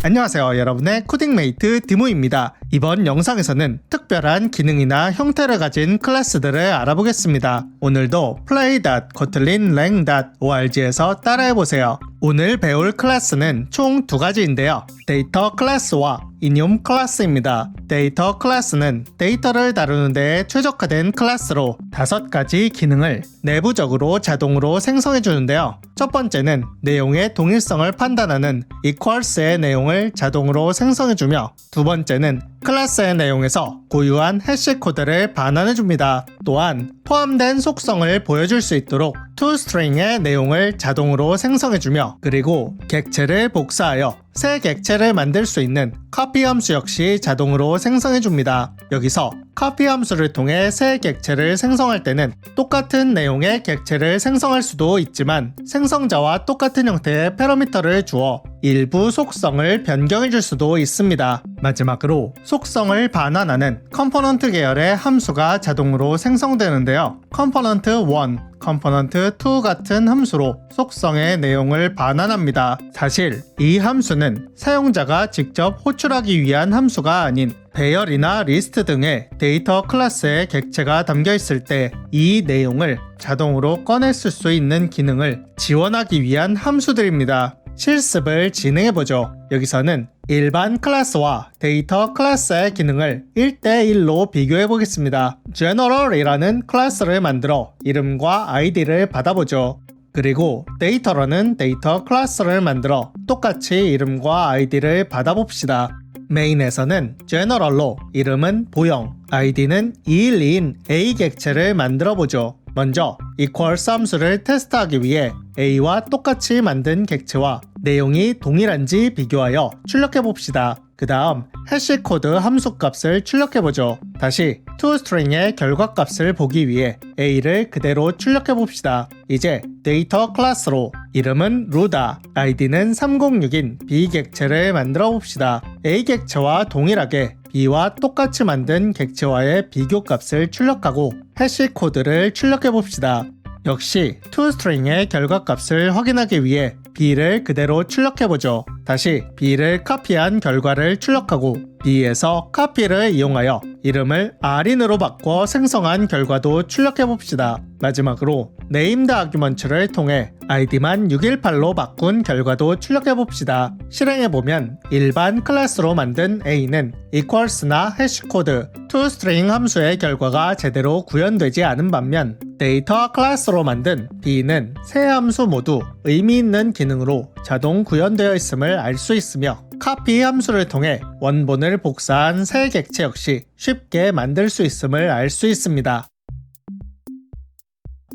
안녕하세요 여러분의 코딩메이트 디모입니다 이번 영상에서는 특별한 기능이나 형태를 가진 클래스들을 알아보겠습니다 오늘도 play. kotlin lang. org에서 따라해보세요 오늘 배울 클래스는 총 두 가지인데요 데이터 클래스와 인용 클래스입니다 데이터 클래스는 데이터를 다루는 데 최적화된 클래스로 다섯 가지 기능을 내부적으로 자동으로 생성해 주는데요 첫 번째는 내용의 동일성을 판단하는 equals의 내용을 자동으로 생성해 주며 두 번째는 클래스의 내용에서 고유한 해시 코드를 반환해 줍니다. 또한 포함된 속성을 보여줄 수 있도록 toString의 내용을 자동으로 생성해 주며 그리고 객체를 복사하여 새 객체를 만들 수 있는 copy 함수 역시 자동으로 생성해줍니다. 여기서 copy 함수를 통해 새 객체를 생성할 때는 똑같은 내용의 객체를 생성할 수도 있지만 생성자와 똑같은 형태의 패러미터를 주어 일부 속성을 변경해 줄 수도 있습니다. 마지막으로 속성을 반환하는 컴포넌트 계열의 함수가 자동으로 생성되는데요. 컴포넌트 1, 컴포넌트 2 같은 함수로 속성의 내용을 반환합니다. 사실 이 함수는 사용자가 직접 호출하기 위한 함수가 아닌 배열이나 리스트 등의 데이터 클래스의 객체가 담겨 있을 때 이 내용을 자동으로 꺼냈을 수 있는 기능을 지원하기 위한 함수들입니다. 실습을 진행해 보죠. 여기서는 일반 클래스와 데이터 클래스의 기능을 1대1로 비교해 보겠습니다. general이라는 클래스를 만들어 이름과 아이디를 받아보죠. 그리고 데이터라는 데이터 클래스를 만들어 똑같이 이름과 아이디를 받아봅시다. 메인에서는 general로 이름은 보영, 아이디는 212인 A 객체를 만들어 보죠. 먼저 equals 함수를 테스트하기 위해 A와 똑같이 만든 객체와 내용이 동일한지 비교하여 출력해 봅시다. 그 다음 해시 코드 함수 값을 출력해 보죠. 다시 toString의 결과 값을 보기 위해 A를 그대로 출력해 봅시다. 이제 데이터 클래스로 이름은 루다, 아이디는 306인 B 객체를 만들어 봅시다. A 객체와 동일하게 B와 똑같이 만든 객체와의 비교 값을 출력하고 해시 코드를 출력해 봅시다. 역시 toString의 결과값을 확인하기 위해 B를 그대로 출력해보죠. 다시 B를 카피한 결과를 출력하고 B에서 카피를 이용하여 이름을 R인으로 바꿔 생성한 결과도 출력해봅시다. 마지막으로 named argument를 통해 id만 618로 바꾼 결과도 출력해봅시다. 실행해보면 일반 클래스로 만든 A는 equals나 해시코드, toString 함수의 결과가 제대로 구현되지 않은 반면 데이터 클래스로 만든 B는 세 함수 모두 의미 있는 기능으로 자동 구현되어 있음을 알 수 있으며 카피 함수를 통해 원본을 복사한 새 객체 역시 쉽게 만들 수 있음을 알 수 있습니다.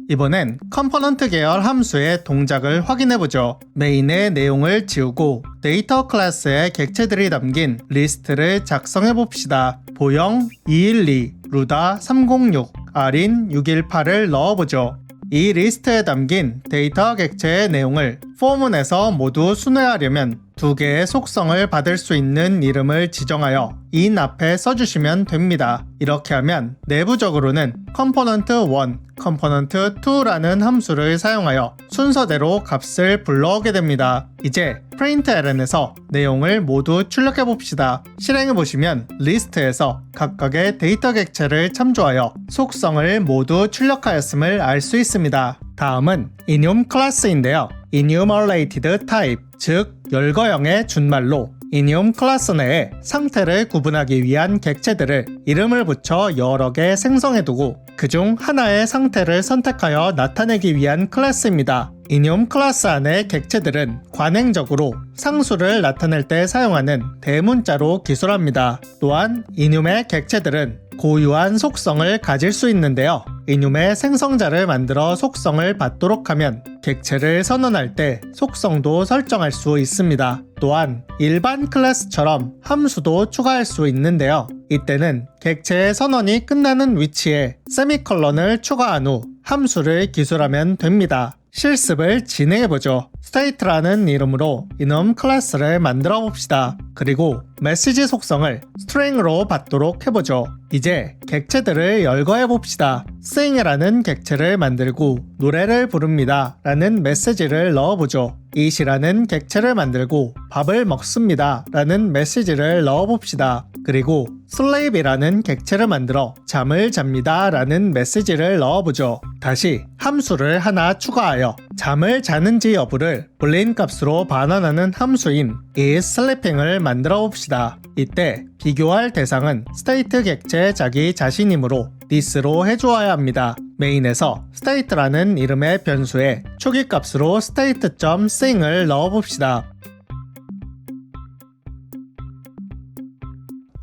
이번엔 컴포넌트 계열 함수의 동작을 확인해보죠. 메인의 내용을 지우고 데이터 클래스의 객체들이 담긴 리스트를 작성해봅시다. 보영 212, 루다 306, 아린 618을 넣어보죠. 이 리스트에 담긴 데이터 객체의 내용을 포문에서 모두 순회하려면 두 개의 속성을 받을 수 있는 이름을 지정하여 in 앞에 써주시면 됩니다. 이렇게 하면 내부적으로는 component 1, component 2라는 함수를 사용하여 순서대로 값을 불러오게 됩니다. 이제 println에서 내용을 모두 출력해 봅시다. 실행해 보시면 리스트에서 각각의 데이터 객체를 참조하여 속성을 모두 출력하였음을 알 수 있습니다. 다음은 enum 클래스인데요. Enumerated type, 즉 열거형의 준말로 이니움 클래스 내에 상태를 구분하기 위한 객체들을 이름을 붙여 여러 개 생성해두고 그중 하나의 상태를 선택하여 나타내기 위한 클래스입니다. 이니움 클래스 안의 객체들은 관행적으로 상수를 나타낼 때 사용하는 대문자로 기술합니다. 또한 이뇽의 객체들은 고유한 속성을 가질 수 있는데요. 이뇽의 생성자를 만들어 속성을 받도록 하면 객체를 선언할 때 속성도 설정할 수 있습니다. 또한 일반 클래스처럼 함수도 추가할 수 있는데요. 이때는 객체의 선언이 끝나는 위치에 세미컬런을 추가한 후 함수를 기술하면 됩니다. 실습을 진행해보죠. state라는 이름으로 이놈 클래스를 만들어 봅시다. 그리고 메시지 속성을 string으로 받도록 해보죠. 이제 객체들을 열거해 봅시다. sing이라는 객체를 만들고 노래를 부릅니다. 라는 메시지를 넣어보죠. eat이라는 객체를 만들고 밥을 먹습니다. 라는 메시지를 넣어봅시다. 그리고 slave이라는 객체를 만들어 잠을 잡니다. 라는 메시지를 넣어보죠. 다시 함수를 하나 추가하여 잠을 자는지 여부를 불린 값으로 반환하는 함수인 is sleeping을 만들어 봅시다. 이때 비교할 대상은 스테이트 객체 자기 자신이므로 this로 해주어야 합니다. 메인에서 state라는 이름의 변수에 초기 값으로 state.sing을 넣어봅시다.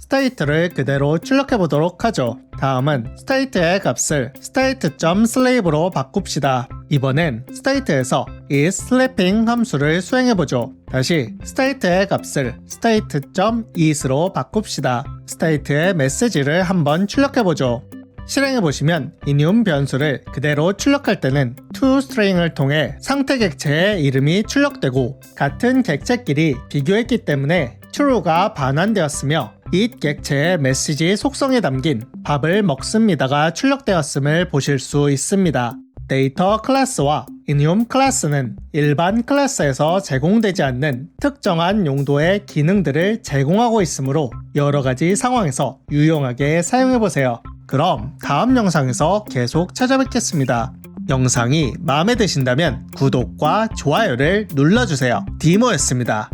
state를 그대로 출력해 보도록 하죠. 다음은 state의 값을 state.slave로 바꿉시다. 이번엔 state에서 is sleeping 함수를 수행해 보죠. 다시 state의 값을 state.is로 바꿉시다. state의 메시지를 한번 출력해 보죠. 실행해 보시면 인용 변수를 그대로 출력할 때는 toString을 통해 상태 객체의 이름이 출력되고 같은 객체끼리 비교했기 때문에 true가 반환되었으며 it 객체의 메시지 속성에 담긴 밥을 먹습니다가 출력되었음을 보실 수 있습니다. 데이터 클래스와 인용 클래스는 일반 클래스에서 제공되지 않는 특정한 용도의 기능들을 제공하고 있으므로 여러 가지 상황에서 유용하게 사용해 보세요. 그럼 다음 영상에서 계속 찾아뵙겠습니다. 영상이 마음에 드신다면 구독과 좋아요를 눌러주세요. 디모였습니다.